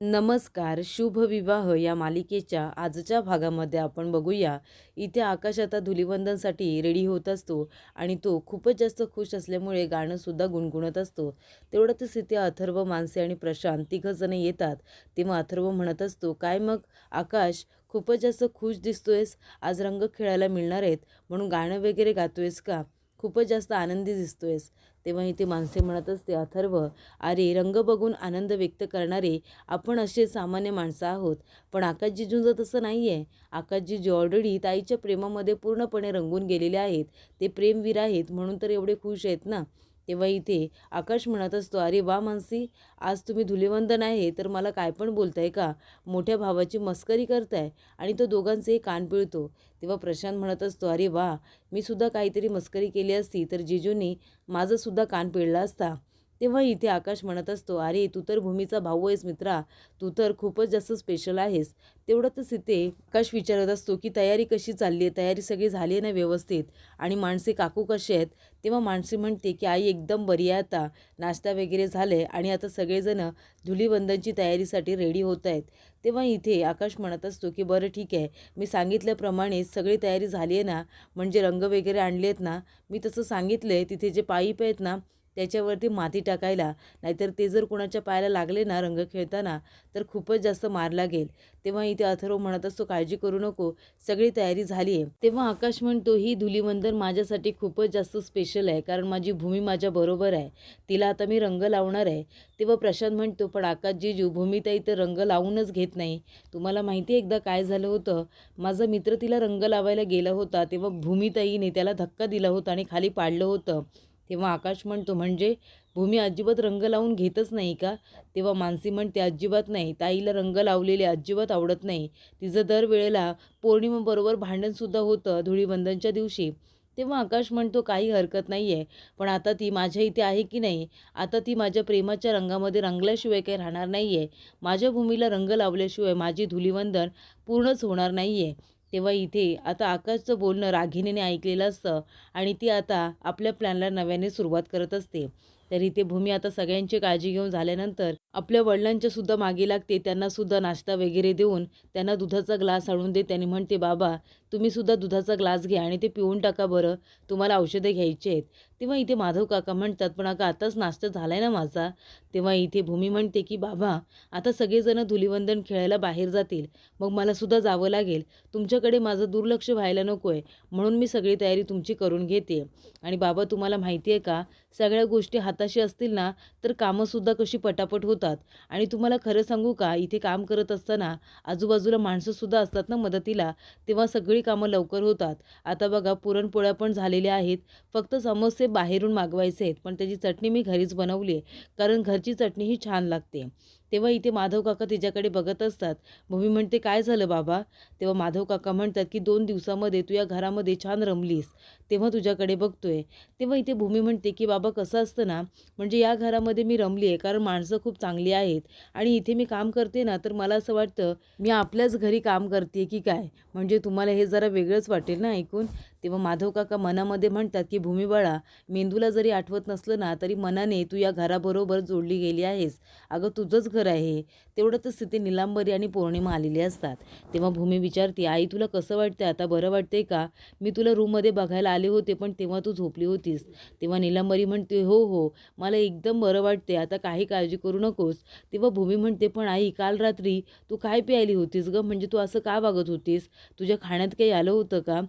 नमस्कार शुभ विवाह या मालिकेच्या आजच्या भागामध्ये आपण बघूया. इथे आकाश आता धुलिवंदनसाठी रेडी होत असतो आणि तो खूपच जास्त खुश असल्यामुळे गाणंसुद्धा गुणगुणत असतो. तेवढ्यातच इथे अथर्व मानसे आणि प्रशांत तिघंजणं येतात. तेव्हा अथर्व म्हणत असतो काय मग? आकाश खूपच जास्त खुश दिसतोयस. आज रंग खेळायला मिळणार आहेत. म्हणून गाणं वगैरे गातोयस का? खूपच जास्त आनंदी दिसतोयस. तेव्हा इथे माणसे म्हणत असते अथर्व अरे रंग बघून आनंद व्यक्त करणारे आपण असे सामान्य माणसं आहोत. पण आकाश झुंज तसं नाही आहे आकाश जिजू ऑलरेडी ताईच्या प्रेमामध्ये पूर्णपणे रंगून गेलेले आहेत. ते प्रेमवीर आहेत. म्हणून तर एवढे खुश आहेत ना. तेव्हा इथे आकाश म्हणत असतो अरे वा मानसी आज तुम्ही धुलिवंदन आहे तर मला काय पण बोलताय का? मोठ्या भावाची मस्करी करताय आणि तो दोघांचेही कान पिळतो. तेव्हा प्रशांत म्हणत असतो अरे वा मी सुद्धा काहीतरी मस्करी केली असती तर जिजूंनी माझं सुद्धा कान पिळला असता. तेव्हा इथे आकाश म्हणत असतो अरे तू तर भूमीचा भाऊ आहेस मित्रा. तू तर खूपच जास्त स्पेशल आहेस. तेवढंच इथे आकाश विचारत असतो की तयारी कशी चालली आहे? तयारी सगळी झाली आहे ना व्यवस्थित? आणि माणसे काकू कसे आहेत? तेव्हा माणसे म्हणते की आई एकदम बरी आहे आता. नाश्ता वगैरे झाले आणि आता सगळेजणं धुलीवंदनची तयारीसाठी रेडी होत आहेत. तेव्हा इथे आकाश म्हणत असतो की बरं ठीक आहे. मी सांगितल्याप्रमाणे सगळी तयारी झाली आहे ना. म्हणजे रंग वगैरे आणले आहेत ना. मी तसं सांगितलं आहे तिथे जे पाईप आहेत ना त्याच्यावरती माती टाकायला नाहीतर ते जर कोणाच्या पायाला लागले ना रंग खेळताना तर खूपच जास्त मार लागेल. तेव्हा इथे अथर्व म्हणत असतो काळजी करू नको सगळी तयारी झाली आहे. तेव्हा आकाश म्हणतो ही धुलीवंदन माझ्यासाठी खूपच जास्त स्पेशल आहे कारण माझी भूमी माझ्या बरोबर आहे. तिला आता मी रंग लावणार आहे. तेव्हा प्रशांत म्हणतो पण आकाश जीव भूमीताई तर रंग लावूनच घेत नाही. तुम्हाला माहिती आहे एकदा काय झालं होतं? माझा मित्र तिला रंग लावायला गेला होता तेव्हा भूमिताईने त्याला धक्का दिला होता आणि खाली पाडलं होतं. तेव्हा आकाश म्हणतो म्हणजे भूमी अजिबात रंग लावून घेतच नाही का? तेव्हा मानसी म्हणते अजिबात नाही. ताईला रंग लावलेले अजिबात आवडत नाही. तिचं दरवेळेला पौर्णिमेबरोबर भांडणसुद्धा होतं धुळीवंदनच्या दिवशी. तेव्हा आकाश म्हणतो काही हरकत नाही आहे पण आता ती माझ्या इथे आहे की नाही? आता ती माझ्या प्रेमाच्या रंगामध्ये रंगल्याशिवाय काही राहणार नाही आहे माझ्या भूमीला रंग लावल्याशिवाय माझी धुलीवंदन पूर्णच होणार नाही आहे तेव्हा इथे आता आकाशचं बोलणं रागिणीने ऐकलेलं असतं आणि ती आता आपल्या प्लॅनला नव्याने सुरुवात करत असते. तर इथे भूमी आता सगळ्यांची काळजी घेऊन झाल्यानंतर आपल्या वडिलांच्या सुद्धा मागे लागते. त्यांना सुद्धा नाश्ता वगैरे देऊन त्यांना दुधाचा ग्लास आणून दे. त्यांनी म्हणते बाबा तुम्ही सुद्धा दुधाचा ग्लास घ्या आणि ते पिऊन टाका बरं. तुम्हाला औषधं घ्यायची आहेत. तेव्हा इथे माधव काका म्हणतात पण अगं आताच नाश्ता झाला आहे ना माझा. तेव्हा इथे भूमी म्हणते की बाबा आता सगळेजणं धुलिवंदन खेळायला बाहेर जातील. मग मलासुद्धा जावं लागेल. तुमच्याकडे माझं दुर्लक्ष व्हायला नको आहे म्हणून मी सगळी तयारी तुमची करून घेते. आणि बाबा तुम्हाला माहिती आहे का सगळ्या गोष्टी हाताशी असतील ना तर कामंसुद्धा कशी पटापट होतात. आणि तुम्हाला खरं सांगू का इथे काम करत असताना आजूबाजूला माणसंसुद्धा असतात ना मदतीला तेव्हा सगळी कामं लवकर होतात. आता बघा पुरणपोळ्या पण झालेल्या आहेत. फक्त समोसे बाहेरून मागवायचे आहेत. पण त्याची चटणी मी घरीच बनवली आहे. कारण घरची चटणी ही छान लागते. तेव्हा इथे माधव काका तिच्याकडे बघत असतात. भूमी म्हणते काय झालं बाबा? तेव्हा माधव काका म्हणतात की दोन दिवसामध्ये तू या घरामध्ये छान रमलीस. तेव्हा तुझ्याकडे बघतोय. तेव्हा इथे भूमी म्हणते की बाबा कसं असतं ना म्हणजे या घरामध्ये मी रमली आहे कारण माणसं खूप चांगली आहेत आणि इथे मी काम करते ना तर मला असं वाटतं मी आपल्याच घरी काम करते की काय? म्हणजे तुम्हाला हे जरा वेगळंच वाटेल ना ऐकून? तेव्हा माधव काका मनामध्ये म्हणतात की भूमिबाळा मेंदूला जरी आठवत नसलं ना तरी मनाने तू या घराबरोबर जोडली गेली आहेस. अगं तुझंच घर आहे. तेवढंच तिथे निलांबरी आणि पौर्णिमा आलेली असतात. तेव्हा भूमी विचारते आई तुला कसं वाटते आता बरं वाटतंय का? मी तुला रूममध्ये बघायला आले होते पण तेव्हा तू झोपली होतीस. तेव्हा निलांबरी म्हणते हो हो मला एकदम बरं वाटते आता काही काळजी करू नकोस. तेव्हा भूमी म्हणते पण आई काल रात्री तू काय प्यायली होतीस ग? म्हणजे तू असं का वागत होतीस? तुझ्या खाण्यात काही आलं होतं का?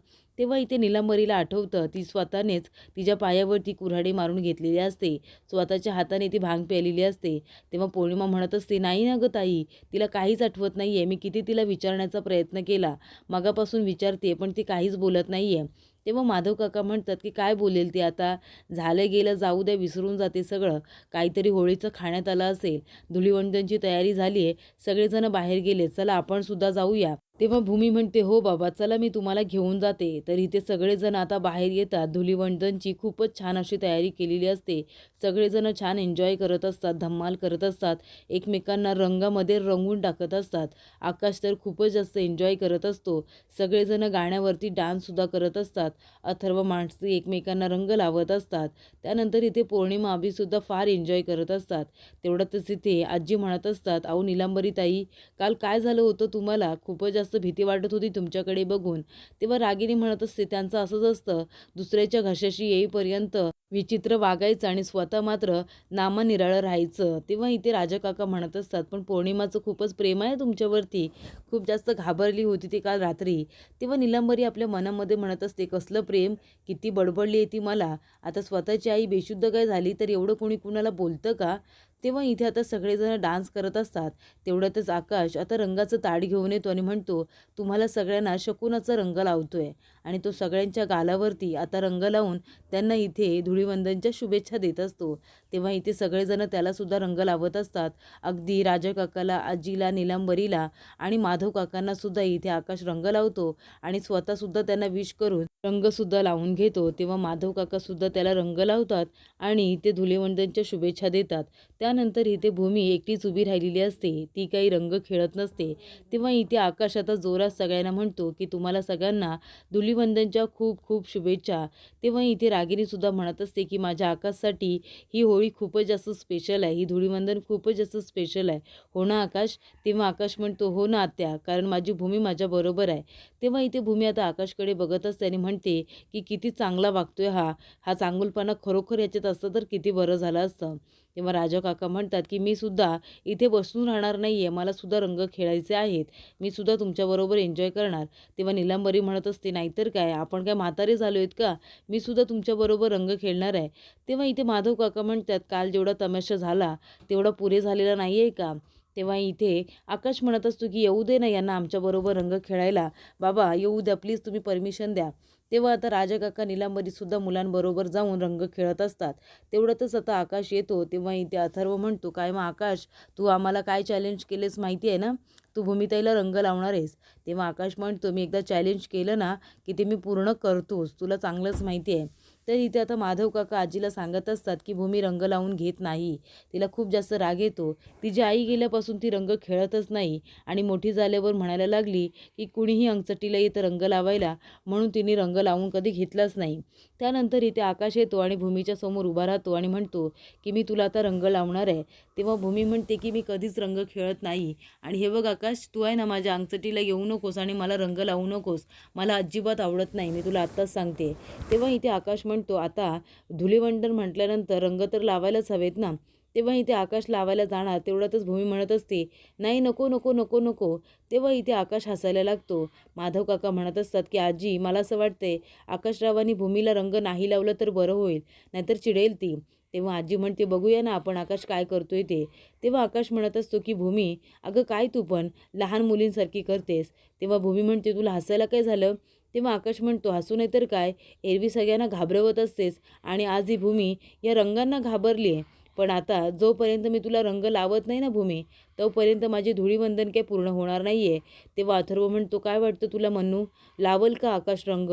तेव्हा इथे निलांबरीला आठवतं ती स्वतःनेच तिच्या पायावरती कुऱ्हाडी मारून घेतलेली असते. स्वतःच्या हाताने ती भांग प्यालेली असते. तेव्हा पौर्णिमा म्हणत असते नाही ना गं ताई तिला काहीच आठवत नाही आहे मी किती तिला विचारण्याचा प्रयत्न केला. मागापासून विचारते पण ती काहीच बोलत नाही आहे तेव्हा माधव काका म्हणतात की काय बोलेल ती आता? झालं गेलं जाऊ द्या विसरून जाते सगळं. काहीतरी होळीचं खाण्यात आलं असेल. धुलीवंदनची तयारी झाली आहे सगळेजण बाहेर गेले चला आपण सुद्धा जाऊया. तेव्हा भूमी म्हणते हो बाबा चला मी तुम्हाला घेऊन जाते. तर इथे सगळेजण आता बाहेर येतात. धुलीवंदनची खूपच छान अशी तयारी केलेली असते. सगळेजण छान एन्जॉय करत असतात धम्माल करत असतात. एकमेकांना रंगामध्ये रंगून टाकत असतात. आकाश तर खूपच जास्त एन्जॉय करत असतो. सगळेजण गाण्यावरती डान्ससुद्धा करत असतात. अथर्व माणसे एकमेकांना रंग लावत असतात. त्यानंतर इथे पौर्णिमा अभिसुद्धा फार एन्जॉय करत असतात. तेवढ्यातच इथे आजी म्हणत असतात अहो निलांबरी ताई काल काय झालं होतं तुम्हाला? खूपच जास्त भीती वाटत होती तुमच्याकडे बघून. तेव्हा रागिनी म्हणत असते त्यांचं असंच असतं. दुसऱ्याच्या घशाशी येईपर्यंत विचित्र वागायचं आणि स्वतः मात्र नामनिराळं राहायचं. तेव्हा इथे राजाकाका म्हणत असतात पण पौर्णिमाचं खूपच प्रेम आहे तुमच्यावरती. खूप जास्त घाबरली होती ती काल रात्री. तेव्हा निलंबरी आपल्या मनामध्ये म्हणत असते कसलं प्रेम? किती बडबडली आहे ती मला. आता स्वतःची आई बेशुद्ध काय झाली? तर एवढं कोणी कुणाला बोलतं का? तेव्हा इथे आता सगळेजण डान्स करत असतात. तेवढ्यातच आकाश आता रंगाचं ताड घेऊन येतो आणि म्हणतो तुम्हाला सगळ्यांना शकुनाचा रंग लावतोय. आणि तो सगळ्यांच्या गालावरती आता रंग लावून त्यांना इथे धुळीवंदनच्या शुभेच्छा देत असतो. तेव्हा इथे सगळेजण त्यालासुद्धा रंग लावत असतात. अगदी राजा काकाला आजीला निलांबरीला आणि माधव काकांनासुद्धा इथे आकाश रंग लावतो आणि स्वतःसुद्धा त्यांना विश करून रंगसुद्धा लावून घेतो. तेव्हा माधव काकासुद्धा त्याला रंग लावतात आणि इथे धुळीवंदनच्या शुभेच्छा देतात. त्या त्यानंतर इथे भूमी एकटीच उभी राहिलेली असते. ती काही रंग खेळत नसते. तेव्हा इथे आकाश आता जोरात सगळ्यांना म्हणतो की तुम्हाला सगळ्यांना धुलीवंदनच्या खूप खूप शुभेच्छा. तेव्हा इथे रागिनीसुद्धा म्हणत असते की माझ्या आकाशसाठी ही होळी खूपच जास्त स्पेशल आहे. ही धुळीवंदन खूपच जास्त स्पेशल आहे. हो ना आकाश? तेव्हा आकाश म्हणतो हो ना आत्या. कारण माझी भूमी माझ्याबरोबर आहे. तेव्हा इथे भूमी आता आकाशकडे बघत असते आणि म्हणते की किती चांगला वागतोय हा. हा चांगुलपणा खरोखर याच्यात असतं तर किती बरं झालं असतं. तेव्हा राजा काका म्हणतात की मी सुद्धा इथे बसून राहणार नाही आहे मला सुद्धा रंग खेळायचे आहेत. मी सुद्धा तुमच्याबरोबर एन्जॉय करणार. तेव्हा निलांबरी म्हणत असते नाहीतर काय? आपण काय म्हातारे झालो आहेत का? मी सुद्धा तुमच्याबरोबर रंग खेळणार आहे. तेव्हा इथे माधव काका म्हणतात काल जेवढा तमाशा झाला तेवढा पुरे झालेला नाही आहे का? तेव्हा इथे आकाश म्हणत असतो की येऊ दे ना यांना आमच्याबरोबर रंग खेळायला. बाबा येऊ द्या. प्लीज तुम्ही परमिशन द्या. तेव्हा आता राजा काका निलांबरीसुद्धा मुलांबरोबर जाऊन रंग खेळत असतात. तेवढ्यातच आता आकाश येतो तेव्हा इथे अथर्व म्हणतो काय मग आकाश तू आम्हाला काय चॅलेंज केलेस माहिती आहे ना? तू भूमिताईला रंग लावणार आहेस. तेव्हा आकाश म्हणतो मी एकदा चॅलेंज केलं ना की ते मी पूर्ण करतोच तुला चांगलंच माहिती आहे. तर इथे आता माधव काका आजीला सांगत असतात की भूमी रंग लावून घेत नाही. तिला खूप जास्त राग येतो. तिची आई गेल्यापासून ती रंग खेळतच नाही आणि मोठी झाल्यावर म्हणायला लागली की कुणीही अंगचटीला येतं रंग लावायला म्हणून तिने रंग लावून कधी घेतलाच नाही. त्यानंतर इथे आकाश येतो आणि भूमीच्या समोर उभा राहतो आणि म्हणतो की मी तुला आता रंग लावणार आहे. तेव्हा भूमी म्हणते की मी कधीच रंग खेळत नाही. आणि हे बघ आकाश तू आहे ना माझ्या अंगचटीला येऊ नकोस आणि मला रंग लावू नकोस. मला अजिबात आवडत नाही. मी तुला आत्ताच सांगते. तेव्हा इथे आकाश म्हणतो आता धुलीवंडन म्हटल्यानंतर रंग तर लावायलाच हवेत ना. तेव्हा इथे आकाश लावायला जाणार तेवढ्यातच भूमी म्हणत असते. नाही नको नको नको नको. तेव्हा इथे आकाश हसायला लागतो. माधव काका म्हणत असतात की आजी मला असं वाटतंय आकाशरावांनी भूमीला रंग नाही लावलं तर बरं होईल नाहीतर चिडेल ती. तेव्हा आजी म्हणते बघूया ना आपण आकाश काय करतोय ते. तेव्हा आकाश म्हणत असतो की भूमी अगं काय तू पण लहान मुलींसारखी करतेस. तेव्हा भूमी म्हणते तुला हसायला काय झालं? तेव्हा आकाश म्हणतो हसू नाही तर काय? एरवी सगळ्यांना घाबरवत असतेस आणि आज ही भूमी या रंगांना घाबरली आहे. पण आता जोपर्यंत मी तुला रंग लावत नाही ना भूमी तोपर्यंत माझे धुळीवंदन काही पूर्ण होणार नाही आहे तेव्हा अथर्व म्हणतो काय वाटतं तुला म्हणू लावल का आकाश रंग?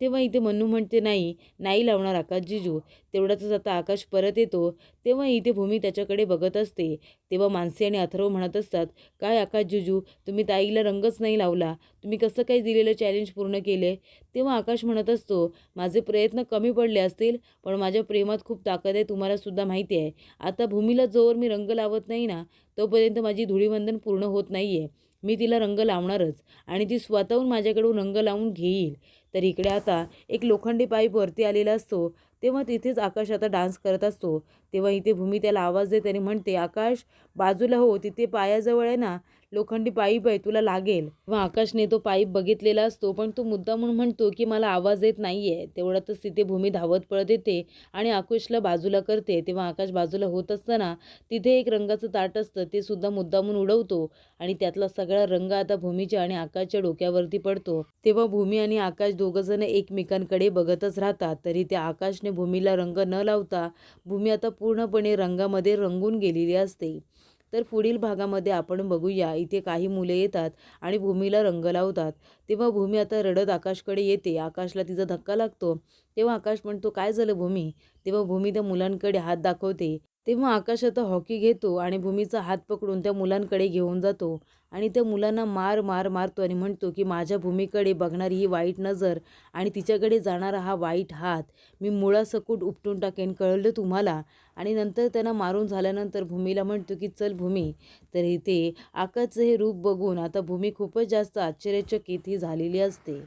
तेव्हा इथे मन्नू म्हणते नाही नाही लावणार आकाश जिजू. तेवढ्यातच आता आकाश परत येतो. तेव्हा इथे भूमी त्याच्याकडे बघत असते. तेव्हा मानसी आणि अथर्व म्हणत असतात काय आकाश जिजू तुम्ही ताईला रंगच नाही लावला. तुम्ही कसं काही दिलेलं चॅलेंज पूर्ण केले? तेव्हा आकाश म्हणत असतो माझे प्रयत्न कमी पडले असतील पण माझ्या प्रेमात खूप ताकद आहे तुम्हालासुद्धा माहिती आहे. आता भूमीला जोवर मी रंग लावत नाही ना तोपर्यंत माझी धुळीवंदन पूर्ण होत नाही आहे मी तिला रंग लावणारच आणि ती स्वतःहून माझ्याकडून रंग लावून घेईल. तर इकडे आता एक लोखंडी पाईप वरती आलेला असतो तेव्हा तिथेच आकाश आता डान्स करत असतो. तेव्हा इथे भूमी त्याला आवाज देते आणि म्हणते आकाश बाजूला हो तिथे पायाजवळ आहे ना लोखंडी पाईप आहे तुला लागेल. व आकाशने तो पाईप बघितलेला असतो पण तो मुद्दा म्हणून म्हणतो की मला आवाज येत नाही आहे तेवढ्यातच तिथे भूमी धावत पळत येते आणि आकाशला बाजूला करते. तेव्हा आकाश बाजूला होत असताना तिथे एक रंगाचं ताट असतं ते सुद्धा मुद्दामून उडवतो आणि त्यातला सगळा रंग आता भूमीच्या आणि आकाशच्या डोक्यावरती पडतो. तेव्हा भूमी आणि आकाश दोघंजण एकमेकांकडे बघतच राहतात तरी त्या आकाशने भूमीला रंग न लावता भूमी आता पूर्णपणे रंगामध्ये रंगून गेलेली असते. तर पुढील भागामध्ये आपण बघूया. इथे काही मुले येतात आणि भूमीला रंग लावतात. तेव्हा भूमी आता रडत आकाशकडे येते. आकाशला तिचा धक्का लागतो. तेव्हा आकाश म्हणतो काय झालं भूमी? तेव्हा भूमी त्या मुलांकडे हात दाखवते. तेव्हा आकाश आता हॉकी घेतो आणि भूमीचा हात पकडून त्या मुलांकडे घेऊन जातो. आणि त्या मुलांना मार मार मारतो आणि म्हणतो की माझ्या भूमीकडे बघणारी ही वाईट नजर आणि तिच्याकडे जाणारा हा वाईट हात मी मुळासकूट उपटून टाकेन कळलं तुम्हाला? आणि नंतर त्यांना मारून झाल्यानंतर भूमीला म्हणतो की चल भूमी. तर इथे आकाचं हे रूप बघून आता भूमी खूपच जास्त आश्चर्यचकित ही झालेली असते.